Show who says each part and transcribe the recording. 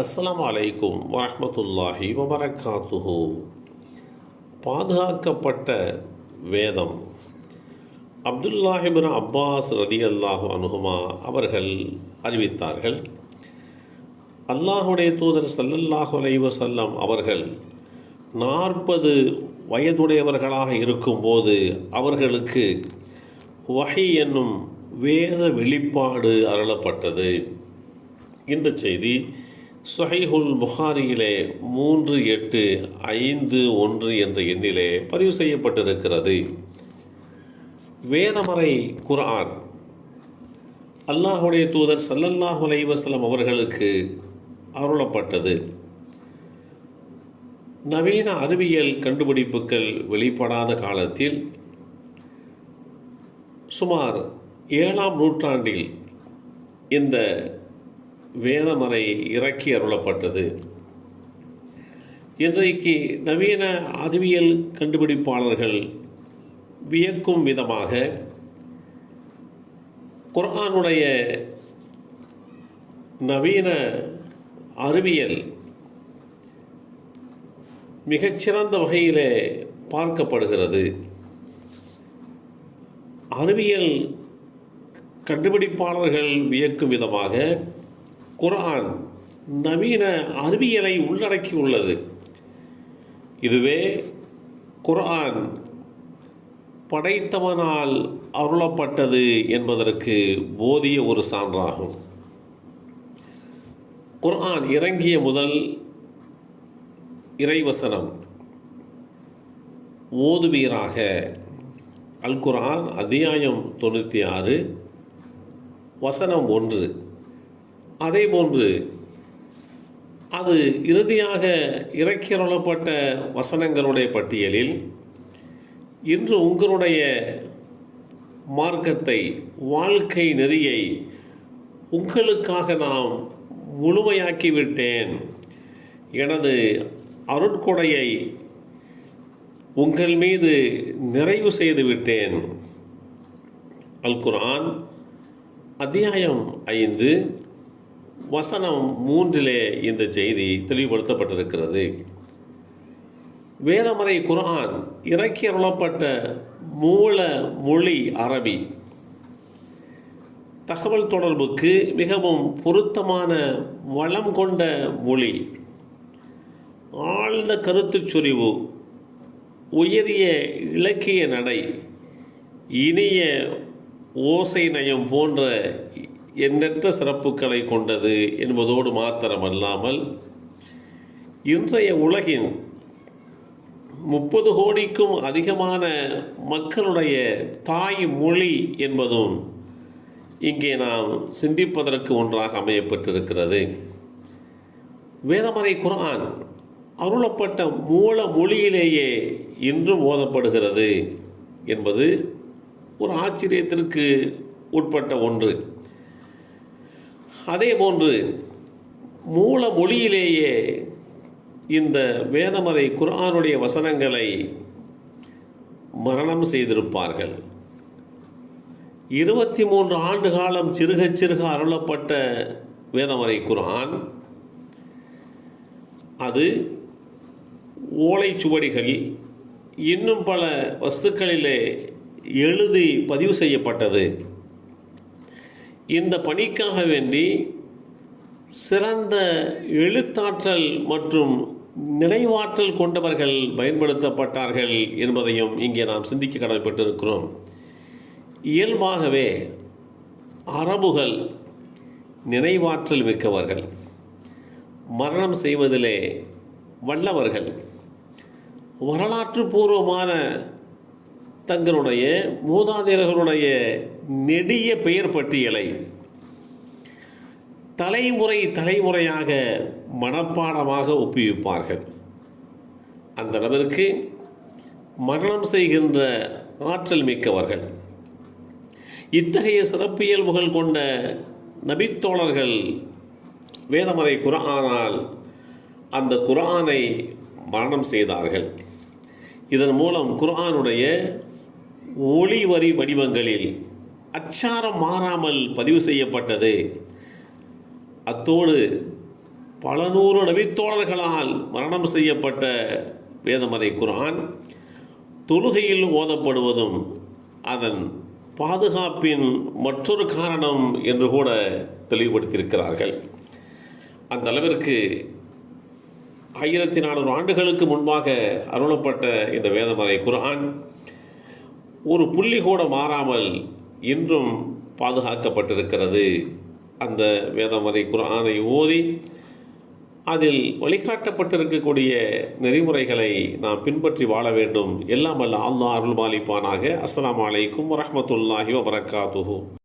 Speaker 1: அஸ்லாம் அலைக்கும் வரமத்துல்லாஹி வபரகாத்துஹு. பாதுகாக்கப்பட்ட வேதம். அப்துல்லாஹிபின் அப்பாஸ் ரதி அல்லாஹு அனுகுமா அவர்கள் அறிவித்தார்கள் அல்லாஹுடைய தூதர் சல்லல்லாஹு அலைஹி செல்லம் அவர்கள் நாற்பது வயதுடையவர்களாக இருக்கும்போது அவர்களுக்கு வகை என்னும் வேத வெளிப்பாடு அருளப்பட்டது. இந்த செய்தி சொஹைஹுல் புகாரியிலே மூன்று எட்டு ஐந்து ஒன்று என்ற எண்ணிலே பதிவு செய்யப்பட்டிருக்கிறது. வேதமறை குர்ஆன். அல்லாஹுடைய தூதர் சல்லல்லாஹு அலைவசலம் அவர்களுக்கு அருளப்பட்டது. நவீன அறிவியல் கண்டுபிடிப்புகள் வெளிப்படாத காலத்தில் சுமார் ஏழாம் நூற்றாண்டில் இந்த வேதமறை இறக்கி அருளப்பட்டது. இன்றைக்கு நவீன அறிவியல் கண்டுபிடிப்பாளர்கள் வியக்கும் விதமாக குரானுடைய நவீன அறிவியல் மிகச்சிறந்த வகையிலே பார்க்கப்படுகிறது. அறிவியல் கண்டுபிடிப்பாளர்கள் வியக்கும் விதமாக குர்ஆன் நவீன அறிவியலை உள்ளடக்கியுள்ளது. இதுவே குர்ஆன் படைத்தவனால் அருளப்பட்டது என்பதற்கு போதிய ஒரு சான்றாகும். குர்ஆன் இறங்கிய முதல் இறைவசனம் ஓதுவீராக அல் குர்ஆன் அத்தியாயம் தொண்ணூற்றி ஆறு வசனம் ஒன்று. அதேபோன்று அது இறுதியாக இறக்கிறப்பட்ட வசனங்களுடைய பட்டியலில் இன்று உங்களுடைய மார்க்கத்தை வாழ்க்கை நெறியை உங்களுக்காக நாம் முழுமையாக்கிவிட்டேன். எனது அருட்கொடையை உங்கள் மீது நிறைவு செய்து விட்டேன் அல் அத்தியாயம் ஐந்து. வசனம் மூன்றிலே இந்த செய்தி தெளிவுபடுத்தப்பட்டிருக்கிறது. வேதமறை குர்ஆன் இறக்கி அருளப்பட்ட மூல மொழி அரபி. தகவல் தொடர்புக்கு மிகவும் பொருத்தமான வளம் கொண்ட மொழி. ஆழ்ந்த கருத்துச் சொறிவு உயரிய இலக்கிய நடை இனிய ஓசை நயம் போன்ற எண்ணற்ற சிறப்புகளை கொண்டது என்பதோடு மாத்திரமல்லாமல் இன்றைய உலகின் முப்பது கோடிக்கும் அதிகமான மக்களுடைய தாய் மொழி என்பதும் இங்கே நாம் சிந்திப்பதற்கு ஒன்றாக அமையப்பட்டிருக்கிறது. வேதமறை குரான் அருளப்பட்ட மூல மொழியிலேயே இன்றும் ஓதப்படுகிறது என்பது ஒரு ஆச்சரியத்திற்கு உட்பட்ட ஒன்று. அதே போன்று மூல மொழியிலேயே இந்த வேதமறை குரானுடைய வசனங்களை மரணம் செய்திருப்பார்கள். இருபத்தி மூன்று ஆண்டு காலம் சிறுக சிறுக அருளப்பட்ட வேதமறை குரான் அது ஓலைச்சுவடிகள் இன்னும் பல வஸ்துக்களிலே எழுதி பதிவு செய்யப்பட்டது. இந்த பணிக்காக வேண்டி சிறந்த எழுத்தாற்றல் மற்றும் நினைவாற்றல் கொண்டவர்கள் பயன்படுத்தப்பட்டார்கள் என்பதையும் இங்கே நாம் சிந்திக்க கடமைப்பட்டிருக்கிறோம். இயல்பாகவே அரபுகள் நினைவாற்றல் மிக்கவர்கள். மரணம் செய்வதிலே வல்லவர்கள். வரலாற்று பூர்வமான தங்களுடைய மூதாதையர்களுடைய நெடிய பெயர் பட்டியலை தலைமுறை தலைமுறையாக மனப்பாடமாக ஒப்புவிப்பார்கள். அந்த அளவிற்கு மரணம் செய்கின்ற ஆற்றல் மிக்கவர்கள். இத்தகைய சிறப்பியல்புகள் கொண்ட நபித்தோழர்கள் வேதமறை குரானால் அந்த குரானை மரணம் செய்தார்கள். இதன் மூலம் குர்ஆனுடைய ஒளிவரி வடிவங்களில் அச்சாரம் மாறாமல் பதிவு செய்யப்பட்டது. அத்தோடு பல நூறு நபித்தோழர்களால் மரணம் செய்யப்பட்ட வேதமறை குரான் தொழுகையில் ஓதப்படுவதும் அதன் பாதுகாப்பின் மற்றொரு காரணம் என்று கூட தெளிவுபடுத்தியிருக்கிறார்கள். அந்த அளவிற்கு ஆயிரத்தி நானூறு ஆண்டுகளுக்கு முன்பாக அருளப்பட்ட இந்த வேதமறை குரான் ஒரு புள்ளி கூட மாறாமல் இன்றும் பாதுகாக்கப்பட்டிருக்கிறது. அந்த வேதமறை குர்ஆனை ஓதி அதில் வழிகாட்டப்பட்டிருக்கக்கூடிய நெறிமுறைகளை நாம் பின்பற்றி வாழ வேண்டும். எல்லாம் அல்ல அல்லாஹ் அருள் மாலிப்பானாக அஸ்லாம் வலைக்கும் வரமத்துல்லாஹி வபரகாத்துஹு.